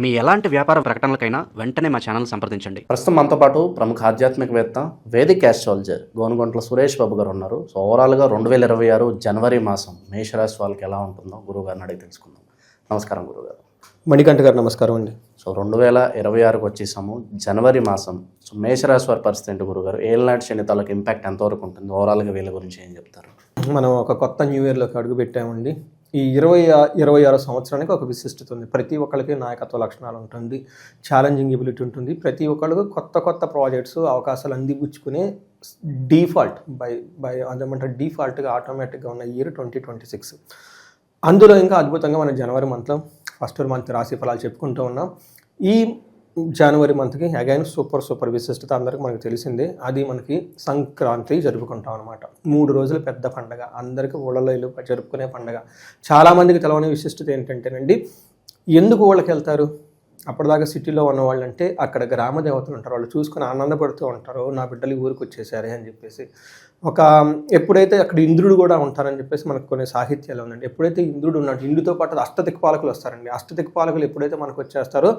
మీ ఎలాంటి వ్యాపార ప్రకటనలకైనా వెంటనే మా ఛానల్ సంప్రదించండి. ప్రస్తుతం మనతో పాటు ప్రముఖ ఆధ్యాత్మికవేత్త వేదిక్ ఆస్ట్రాలజర్ గోనుగొంట్ల సురేష్ బాబు గారు ఉన్నారు. సో ఓవరాల్గా రెండు వేల ఇరవై ఆరు జనవరి మాసం మేషరాశి వాళ్ళకి ఎలా ఉంటుందో గురువు గారిని అడిగి తెలుసుకుందాం. నమస్కారం గురుగారు మణికంఠ గారు నమస్కారం అండి. సో రెండు వేల ఇరవై ఆరుకు వచ్చేసాము. జనవరి మాసం సో మేషరాశి వారి పరిస్థితి ఏంటి గురుగారు ఏళ్ళనాటి శని తాలూకు ఇంపాక్ట్ ఎంతవరకు ఉంటుంది? ఓవరాల్గా వీళ్ళ గురించి ఏం చెప్తారు? మనం ఒక కొత్త న్యూ ఇయర్లోకి అడుగు పెట్టామండి ఈ ఇరవై ఇరవై ఆరో సంవత్సరానికి ఒక విశిష్టత ఉంది. ప్రతి ఒక్కరికి నాయకత్వ లక్షణాలు ఉంటుంది ఛాలెంజింగ్ ఎబిలిటీ ఉంటుంది. ప్రతి ఒక్కరికి కొత్త కొత్త ప్రాజెక్ట్స్ అవకాశాలు అందిపుచ్చుకునే డీఫాల్ట్ బై బై అదేమంటారు డిఫాల్ట్గా ఆటోమేటిక్గా ఉన్న ఇయర్ ట్వంటీ ట్వంటీ సిక్స్ అందులో ఇంకా అద్భుతంగా మన జనవరి మంత్లో ఫస్ట్ మంత్ రాశి ఫలాలు చెప్పుకుంటూ ఉన్నాం. ఈ జనవరి మంత్కి అగైన్ సూపర్ సూపర్ విశిష్టత అందరికీ మనకు తెలిసిందే. అది మనకి సంక్రాంతి జరుపుకుంటాం అనమాట మూడు రోజుల పెద్ద పండగ. అందరికీ ఊళ్ళలో జరుపుకునే పండగ. చాలామందికి తెలవని విశిష్టత ఏంటంటేనండి ఎందుకు ఊళ్ళకి వెళ్తారు? అప్పటిదాకా సిటీలో ఉన్న వాళ్ళంటే అక్కడ గ్రామ దేవతలు ఉంటారు వాళ్ళు చూసుకొని ఆనందపడుతూ ఉంటారు నా బిడ్డలు ఊరికి వచ్చేసారే అని చెప్పేసి. ఒక ఎప్పుడైతే అక్కడ ఇంద్రుడు కూడా ఉంటారని చెప్పేసి మనకు కొన్ని సాహిత్యాలు ఉందండి. ఎప్పుడైతే ఇంద్రుడు ఉన్నాడు ఇందుతో పాటు అష్టదిక్పాలకులు వస్తారండి. అష్టదిక్పాలకులు ఎప్పుడైతే మనకు వచ్చేస్తారో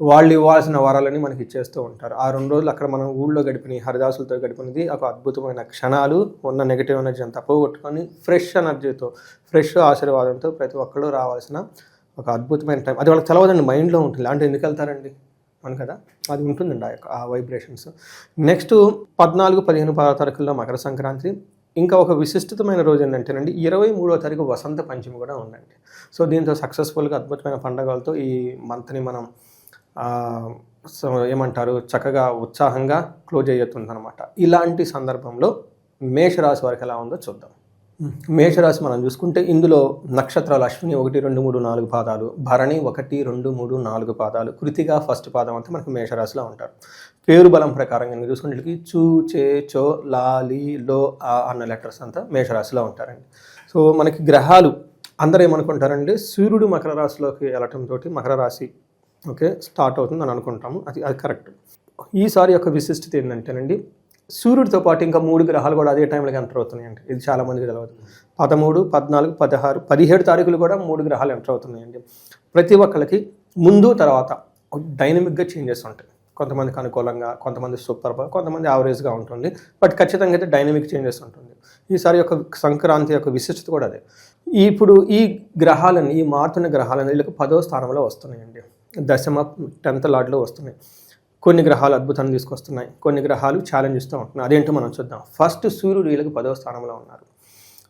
వాళ్ళు ఇవ్వాల్సిన వరాలని మనకి ఇచ్చేస్తూ ఉంటారు. ఆ రెండు రోజులు అక్కడ మనం ఊళ్ళో గడిపిన హరిదాసులతో గడిపినది ఒక అద్భుతమైన క్షణాలు ఉన్న నెగిటివ్ ఎనర్జీ అంతా పోగొట్టుకొని ఫ్రెష్ ఎనర్జీతో ఫ్రెష్ ఆశీర్వాదంతో ప్రతి ఒక్కరూ రావాల్సిన ఒక అద్భుతమైన టైం అది వాళ్ళకి తెలవదండి మైండ్లో ఉంటుంది. అంటే ఎందుకు వెళ్తారండి? అవును కదా? అది ఉంటుందండి ఆ యొక్క ఆ వైబ్రేషన్స్ నెక్స్ట్ పద్నాలుగు పదిహేను పదో తారీఖుల్లో మకర సంక్రాంతి. ఇంకా ఒక విశిష్టమైన రోజు ఏంటంటేనండి ఇరవై మూడో తారీఖు వసంత పంచమి కూడా ఉందండి. సో దీంతో సక్సెస్ఫుల్గా అద్భుతమైన పండగలతో ఈ మంత్ని మనం ఏమంటారు? చక్కగా ఉత్సాహంగా క్లోజ్ అయ్యేస్తుంది అనమాట ఇలాంటి సందర్భంలో మేషరాశి వారికి ఎలా ఉందో చూద్దాం. మేషరాశి మనం చూసుకుంటే ఇందులో నక్షత్రాలు అశ్విని ఒకటి రెండు మూడు నాలుగు పాదాలు భరణి ఒకటి రెండు మూడు నాలుగు పాదాలు కృతిగా ఫస్ట్ పాదం అంతా మనకు మేషరాశిలో ఉంటారు. పేరు బలం ప్రకారం కనుక చూసుకుంటే చూ చే చో లా లీ లో ఆ అన్న లెటర్స్ అంతా మేషరాశిలో ఉంటారండి. సో మనకి గ్రహాలు అందరూ ఏమనుకుంటారండి సూర్యుడు మకర రాశిలోకి వెళ్ళటంతో మకర రాశి ఓకే స్టార్ట్ అవుతుంది అని అనుకుంటాము. అది అది కరెక్ట్. ఈసారి యొక్క విశిష్టత ఏంటంటేనండి సూర్యుడితో పాటు ఇంకా మూడు గ్రహాలు కూడా అదే టైంలో ఎంటర్ అవుతున్నాయండి. ఇది చాలామందికి తెలియదు పదమూడు పద్నాలుగు పదహారు పదిహేడు తారీఖులు కూడా మూడు గ్రహాలు ఎంటర్ అవుతున్నాయండి. ప్రతి ఒక్కరికి ముందు తర్వాత డైనమిక్గా చేంజెస్ ఉంటాయి. కొంతమందికి అనుకూలంగా కొంతమంది సూపర్ కొంతమంది యావరేజ్గా ఉంటుంది. బట్ ఖచ్చితంగా అయితే డైనమిక్ చేంజెస్ ఉంటుంది. ఈసారి యొక్క సంక్రాంతి యొక్క విశిష్టత కూడా అదే. ఇప్పుడు ఈ గ్రహాలని ఈ మారుతున్న గ్రహాలని వీళ్ళకి పదో స్థానంలో వస్తున్నాయండి. దశమ టెన్త్ లాడ్లో వస్తున్నాయి. కొన్ని గ్రహాలు అద్భుతాన్ని తీసుకొస్తున్నాయి. కొన్ని గ్రహాలు ఛాలెంజ్ ఇస్తూ ఉంటున్నాయి. అదేంటో మనం చూద్దాం. ఫస్ట్ సూర్యుడు వీళ్ళకి పదవ స్థానంలో ఉన్నారు.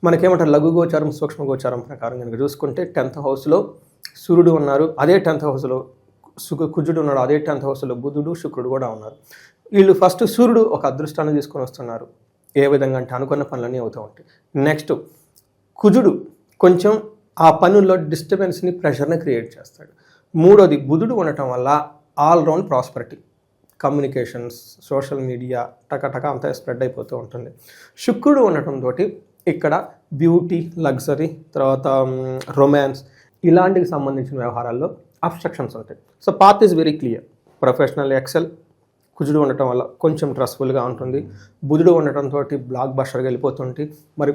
మనకేమంటారు? లఘు గోచారం సూక్ష్మ గోచారం ప్రకారం కనుక చూసుకుంటే టెన్త్ హౌస్లో సూర్యుడు ఉన్నారు. అదే టెన్త్ హౌస్లో సుఖ కుజుడు ఉన్నాడు. అదే టెన్త్ హౌస్లో బుధుడు శుక్రుడు కూడా ఉన్నారు. వీళ్ళు ఫస్ట్ సూర్యుడు ఒక అదృష్టాన్ని తీసుకొని వస్తున్నారు. ఏ విధంగా అంటే అనుకున్న పనులన్నీ అవుతూ ఉంటాయి. నెక్స్ట్ కుజుడు కొంచెం ఆ పనుల్లో డిస్టర్బెన్స్ని ప్రెషర్ని క్రియేట్ చేస్తాడు. మూడోది బుధుడు ఉండటం వల్ల all round prosperity communications social media టకటక అంతా స్ప్రెడ్ అయిపోతూ ఉంటుంది. శుక్రుడు ఉండటంతో ఇక్కడ బ్యూటీ లగ్జరీ తర్వాత రొమాన్స్ ఇలాంటికి సంబంధించిన వ్యవహారాల్లో అబ్స్ట్రక్షన్స్ ఉంటాయి so path is very clear professional excel కుజుడు ఉండటం వల్ల కొంచెం స్ట్రెస్ఫుల్గా ఉంటుంది. బుధుడు ఉండటంతో బ్లాక్ బస్టర్గా వెళ్ళిపోతుంటే మరి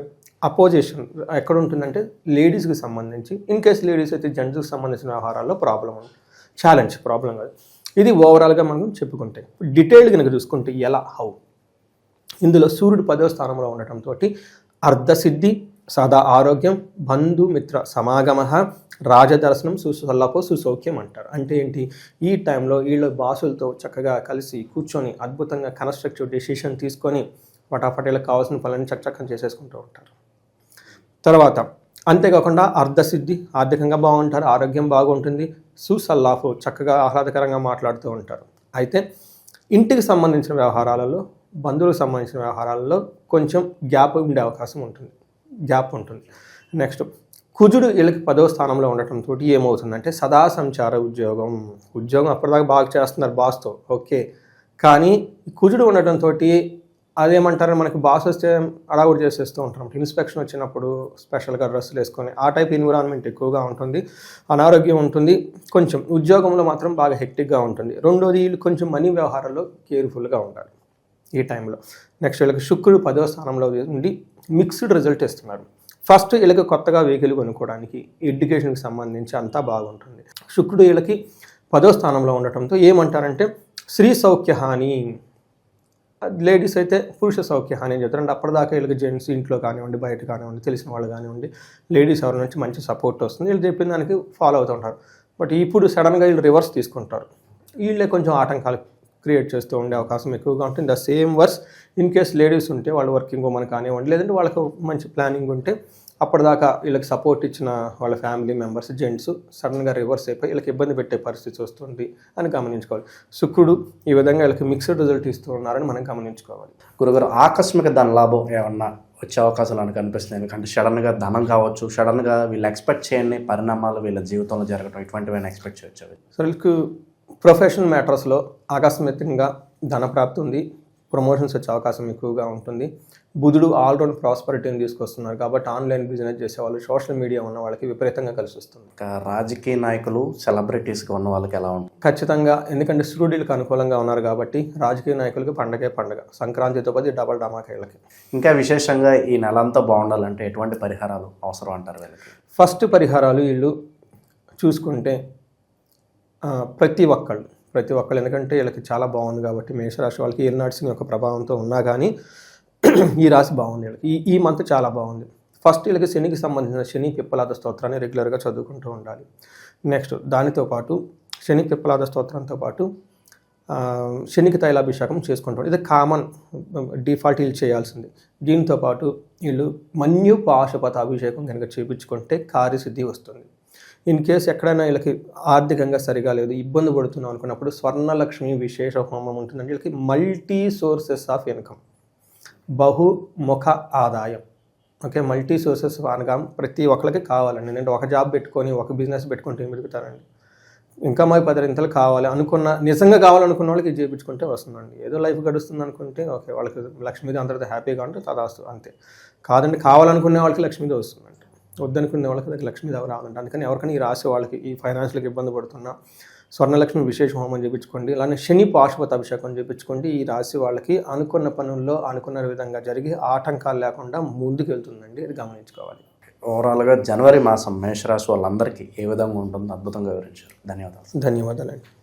అపోజిషన్ ఎక్కడ ఉంటుందంటే లేడీస్కి సంబంధించి ఇన్ కేస్ లేడీస్ అయితే జెంట్స్కి సంబంధించిన వ్యవహారాల్లో ప్రాబ్లం ఉంది. ఛాలెంజ్ ప్రాబ్లం కాదు. ఇది ఓవరాల్గా మనం చెప్పుకుంటే. డీటెయిల్డ్ కనుక చూసుకుంటే ఎలా? హౌ ఇందులో సూర్యుడు పదవ స్థానంలో ఉండటంతో అర్ధసిద్ధి సదా ఆరోగ్యం బంధుమిత్ర సమాగమ రాజదర్శనం సుసల్లపు సుసౌఖ్యం అంటారు. అంటే ఏంటి? ఈ టైంలో వీళ్ళ బాసులతో చక్కగా కలిసి కూర్చొని అద్భుతంగా కన్స్ట్రక్టివ్ డెసిషన్ తీసుకొని పటాపట్ కావాల్సిన పనులను చక్కచక్కని చేసేసుకుంటూ ఉంటారు. తర్వాత అంతేకాకుండా అర్ధసిద్ధి ఆర్థికంగా బాగుంటారు ఆరోగ్యం బాగుంటుంది సుసల్లాఫు చక్కగా ఆహ్లాదకరంగా మాట్లాడుతూ ఉంటారు. అయితే ఇంటికి సంబంధించిన వ్యవహారాలలో బంధువులకు సంబంధించిన వ్యవహారాలలో కొంచెం గ్యాప్ ఉండే అవకాశం ఉంటుంది. గ్యాప్ ఉంటుంది. నెక్స్ట్ కుజుడు వీళ్ళకి పదవ స్థానంలో ఉండటంతో ఏమవుతుందంటే సదా సంచార ఉద్యోగం. ఉద్యోగం అప్పటిదాకా బాగా చేస్తున్నారు బాస్తో. ఓకే. కానీ కుజుడు ఉండటంతో అదేమంటారు మనకి బాస్ వస్తే అడావుడు చేసేస్తూ ఉంటారు ఇన్స్పెక్షన్ వచ్చినప్పుడు స్పెషల్గా డ్రెస్సులు వేసుకొని ఆ టైప్ ఎన్విరాన్మెంట్ ఎక్కువగా ఉంటుంది అనారోగ్యం ఉంటుంది కొంచెం ఉద్యోగంలో మాత్రం బాగా హెక్టిక్గా ఉంటుంది. రెండోది వీళ్ళు కొంచెం మనీ వ్యవహారాల్లో కేర్ఫుల్గా ఉండాలి ఈ టైంలో నెక్స్ట్ వీళ్ళకి శుక్రుడు పదో స్థానంలో ఉండి మిక్స్డ్ రిజల్ట్ ఇస్తున్నారు ఫస్ట్ వీళ్ళకి కొత్తగా వెహికల్ కొనుక్కోవడానికి ఎడ్యుకేషన్కి సంబంధించి అంతా బాగుంటుంది. శుక్రుడు వీళ్ళకి పదో స్థానంలో ఉండటంతో ఏమంటారంటే స్త్రీ సౌఖ్య హాని. లేడీస్ అయితే పురుష సౌఖ్య హాని అని చెప్తారు. అంటే అప్పటిదాకా వీళ్ళకి జెంట్స్ ఇంట్లో కానివ్వండి బయట కానివ్వండి తెలిసిన వాళ్ళు కానివ్వండి లేడీస్ ఎవరి నుంచి మంచి సపోర్ట్ వస్తుంది. వీళ్ళు చెప్పిన దానికి ఫాలో అవుతుంటారు బట్ ఇప్పుడు సడన్గా వీళ్ళు రివర్స్ తీసుకుంటారు. వీళ్ళే కొంచెం ఆటంకాలు క్రియేట్ చేస్తూ ఉండే అవకాశం ఎక్కువగా ఉంటుంది. The same works in case ladies ఉంటే వాళ్ళు వర్కింగ్ ఉమెన్ కానివ్వండి లేదంటే వాళ్ళకు మంచి ప్లానింగ్ ఉంటే అప్పటిదాకా వీళ్ళకి సపోర్ట్ ఇచ్చిన వాళ్ళ ఫ్యామిలీ మెంబర్స్ జెంట్స్ సడన్గా రివర్స్ అయిపోయి వీళ్ళకి ఇబ్బంది పెట్టే పరిస్థితి వస్తుంది అని గమనించుకోవాలి. శుక్రుడు ఈ విధంగా వీళ్ళకి మిక్స్డ్ రిజల్ట్ ఇస్తూ ఉన్నారని మనం గమనించుకోవాలి. గురుగారు ఆకస్మిక ధన లాభం ఏమన్నా వచ్చే అవకాశాలు నాకు కనిపిస్తున్నాయి? ఎందుకంటే సడన్గా ధనం కావచ్చు సడన్గా వీళ్ళు ఎక్స్పెక్ట్ చేయని పరిణామాలు వీళ్ళ జీవితంలో జరగడం ఇటువంటివైనా ఎక్స్పెక్ట్ చేయొచ్చు? సో వీళ్ళకి ప్రొఫెషనల్ మ్యాటర్స్లో ఆకస్మికంగా ధన ప్రాప్తి ఉంది. ప్రమోషన్స్ వచ్చే అవకాశం ఎక్కువగా ఉంటుంది. బుధుడు ఆల్రౌండ్ ప్రాస్పరిటీని తీసుకొస్తున్నారు కాబట్టి ఆన్లైన్ బిజినెస్ చేసేవాళ్ళు సోషల్ మీడియా ఉన్న వాళ్ళకి విపరీతంగా కలిసి వస్తుంది. రాజకీయ నాయకులు సెలబ్రిటీస్గా ఉన్న వాళ్ళకి ఎలా ఉంటుంది? ఖచ్చితంగా ఎందుకంటే సూర్యుడికి అనుకూలంగా ఉన్నారు కాబట్టి రాజకీయ నాయకులకి పండగే పండగ సంక్రాంతితో పాటు డబల్ డమాకాయలకి ఇంకా విశేషంగా ఈ నెల అంతా బాగుండాలంటే ఎటువంటి పరిహారాలు అవసరం అంటారు వీళ్ళకి? ఫస్ట్ పరిహారాలు వీళ్ళు చూసుకుంటే ప్రతి ఒక్కళ్ళు ప్రతి ఒక్కళ్ళు ఎందుకంటే వీళ్ళకి చాలా బాగుంది కాబట్టి మేషరాశి వాళ్ళకి ఏ సింగ్ యొక్క ప్రభావంతో ఉన్నా కానీ ఈ రాశి బాగుంది వీళ్ళకి. ఈ ఈ మంత్ చాలా బాగుంది. ఫస్ట్ వీళ్ళకి శనికి సంబంధించిన శని పిప్పలాద స్తోత్రాన్ని రెగ్యులర్గా చదువుకుంటూ ఉండాలి. నెక్స్ట్ దానితో పాటు శని పిప్పలాద స్తోత్రంతో పాటు శనికి తైలాభిషేకం చేసుకుంటాం ఇది కామన్ డిఫాల్ట్ వీళ్ళు చేయాల్సింది. దీంతో పాటు వీళ్ళు మన్యు పాశుపత అభిషేకం కనుక చేయించుకుంటే కార్యసిద్ధి వస్తుంది. ఇన్ కేస్ ఎక్కడైనా వీళ్ళకి ఆర్థికంగా సరిగా లేదు ఇబ్బంది పడుతున్నాం అనుకున్నప్పుడు స్వర్ణలక్ష్మి విశేష హోమం ఉంటుందంటే వీళ్ళకి మల్టీ సోర్సెస్ ఆఫ్ ఇన్కమ్ బహుముఖ ఆదాయం. ఓకే మల్టీ సోర్సెస్ అనగా ప్రతి ఒక్కరికి కావాలండి. నేను ఒక జాబ్ పెట్టుకొని ఒక బిజినెస్ పెట్టుకుంటే ఏం పెరుగుతారండి ఇంకా మాకు పదరింతలు కావాలి అనుకున్న నిజంగా కావాలనుకున్న వాళ్ళకి ఇది చేయించుకుంటే వస్తుందండి. ఏదో లైఫ్ గడుస్తుంది అనుకుంటే ఓకే వాళ్ళకి లక్ష్మీది అందరితో హ్యాపీగా ఉంటే తదాస్తు అంతే. కాదండి కావాలనుకునే వాళ్ళకి లక్ష్మీదే వస్తుందండి. వద్దనుకునే వాళ్ళకి దగ్గర లక్ష్మీదేవి ఎవరు రావాలంటే. అందుకని ఎవరికైనా ఈ రాసే వాళ్ళకి ఈ ఫైనాన్షియల్కి ఇబ్బంది పడుతున్నా స్వర్ణలక్ష్మి విశేష హోమం చేయించుకోండి అలానే శని పాశుపత అభిషేకం చేయించుకోండి ఈ రాశి వాళ్ళకి అనుకున్న పనుల్లో అనుకున్న విధంగా జరిగి ఆటంకాలు లేకుండా ముందుకు వెళ్తుందండి. ఇది గమనించుకోవాలి. ఓవరాల్గా జనవరి మాసం మేషరాశి వాళ్ళందరికీ ఏ విధంగా ఉంటుందో అద్భుతంగా వివరించారు. ధన్యవాదాలు. ధన్యవాదాలండి.